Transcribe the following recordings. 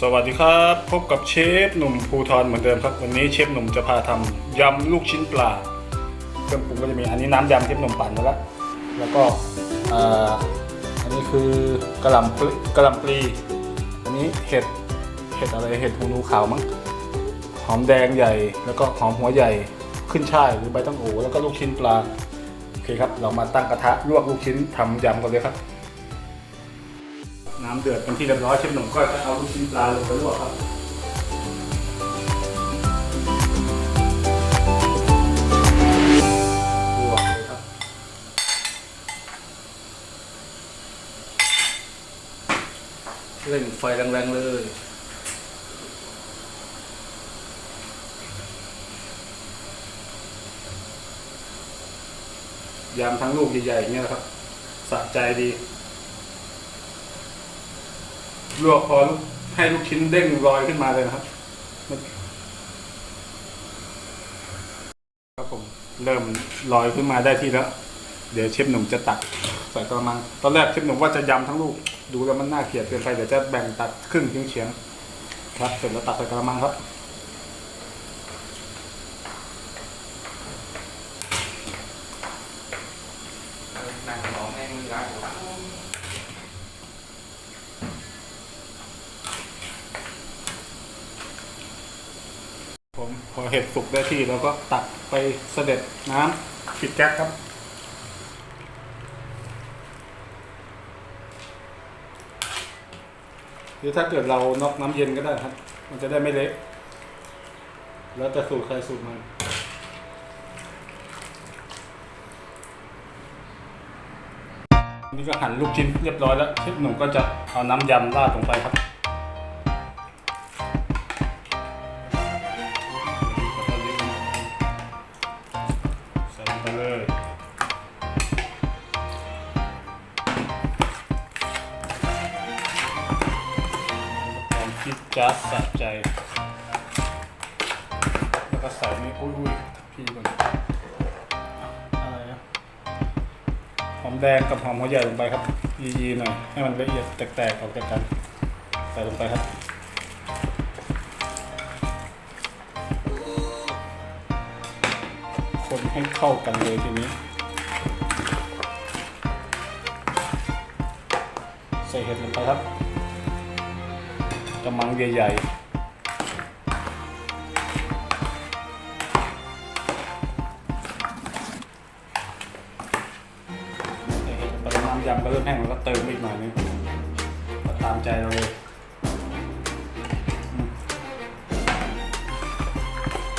สวัสดีครับ พบกับเชฟหนุ่มภูทรเหมือนเดิมครับ วันนี้เชฟหนุ่มจะพาทำยำลูกชิ้นปลาเครื่องปรุงก็จะมีอันนี้น้ำยำเชฟหนุ่มปั่นมาแล้วแล้วก็ออันนี้คือกระหล่ำปลีกระลำปลีอันนี้เห็ดเห็ดอะไรเห็ดหูนูขาวมั้งหอมแดงใหญ่ แล้วก็หอมหัวใหญ่ขึ้นช่ายหรือใบตั้งโอแล้วก็ลูกชิ้นปลาโอเคครับเรามาตั้งกระทะลวกลูกชิ้นทำยำกันเลยครับ น้ำเดือดเป็นที่เรียบร้อยเชฟหนุ่มก็จะเอาลูกชิ้นปลาลงไปลวกครับลวกเลยครับ เร่งไฟแรงๆเลยยำทั้งลูกใหญ่ๆเงี้ยครับสะใจดี ลวกพอให้ลูกชิ้นเด้งลอยขึ้นมาเลยนะครับ ครับผมเริ่มลอยขึ้นมาได้ที่แล้ว เดี๋ยวเชฟหนุ่มจะตักใส่กระมัง ตอนแรกเชฟหนุ่มว่าจะยำทั้งลูก ดูแล้วมันน่าเกลียดเกินไปเดี๋ยวจะแบ่งตัดครึ่งเฉียงๆครับ เสร็จแล้วตักใส่กระมังครับ นั่งร้องแม่งร้านหลัง ผมพ อเห็ดสุกได้ที่เราก็ตักไปเสด็จน้ำปิดแก๊สครับ หรือถ้าเกิดเรานอกน้ำเย็นก็ได้ครับ มันจะได้ไม่เละแล้วแต่สูตรใครสูตรมันนี่ก็หั่นลูกชิ้นเรียบร้อยแล้วเชฟหนุ่มก็จะเอาน้ำยำราดลงไปครับ จัดสะใจ แล้วก็ใส่นี่อุ้ยอุ้ยพี่ก่อนอะไรนะหอมแดงกับหอมหัวใหญ่ลงไปครับยีๆหน่อยให้มันละเอียดแตกๆออกจากกัน ใส่ลงไปครับคนให้เข้ากันเลยทีนี้ ใส่เห็ดลงไปครับ กระมังใหญ่ๆใส่เห็ดลงไปน้ำยำก็เริ่มแห้งแล้วก็เติมอีกหน่อยนึงก็ตามใจเราเลย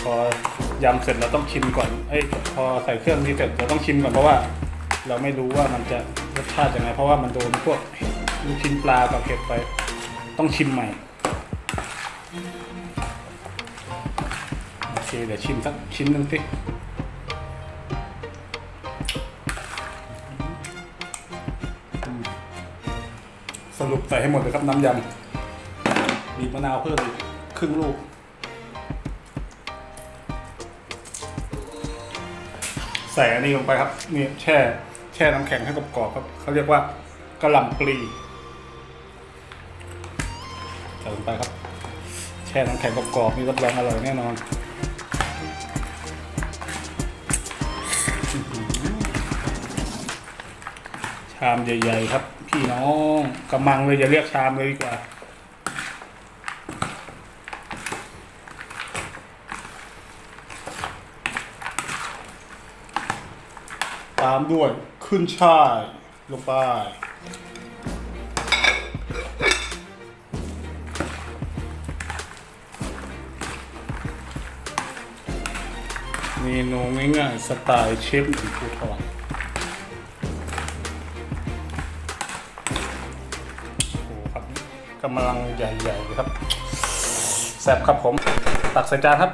พอยำเสร็จเราต้องชิมก่อน เอ้ย พอใส่เครื่องนี้เสร็จเราต้องชิมก่อนเพราะว่า เราไม่รู้ว่ามันจะรสชาติยังไง เพราะว่ามันโดนพวกลูกชิ้นปลากับเห็ดไป ต้องชิมใหม่ เดี๋ยวชิมสักชิ้นหนึ่งสิสรุปใส่ให้หมดเลยครับน้ำยำบีมะนาวเพิ่มอีกครึ่งลูก ใส่อันนี้ลงไปครับนี่แช่ แช่น้ำแข็งให้กรอบๆครับเขาเรียกว่ากระหล่ำปลีใส่ลงไปครับ แช่น้ำแข็งกรอบๆนี่รับรองอร่อยแน่นอน ชามใหญ่ ๆ ครับ พี่น้องกระมังเลยอย่าเรียกชามเลยดีกว่า ตามด้วยขึ้นช่ายลงไปเมนูง่ายๆสไตล์เชฟหนุ่มภูทร ครับกำลังใหญ่ๆเลยครับแซ่บครับผม ตักใส่จานครับ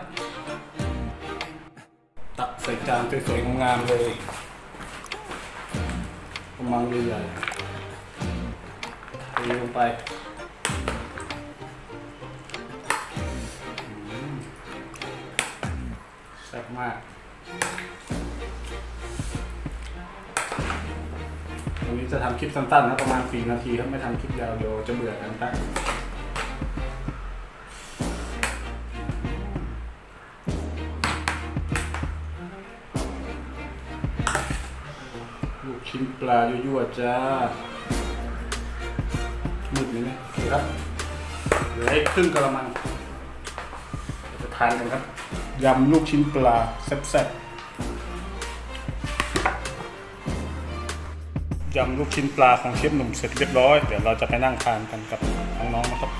ตักใส่จานสวยๆงามๆเลยกำลังใหญ่ๆเทลงไปแซ่บมาก วันนี้จะทำคลิปสั้นๆนะประมาณ4นาทีครับไม่ทำคลิปยาวเดี๋ยวจะเบื่อกันตั้งลูกชิ้นปลายั่วๆจ้าหมึกนี่นะโอเคครับเหลือครึ่งกระมังจะทานกันครับยำลูกชิ้นปลาแซ่บๆ ยำลูกชิ้นปลาของเชฟหนุ่มเสร็จเรียบร้อย เดี๋ยวเราจะไปนั่งทานกันกับน้องๆนะครับ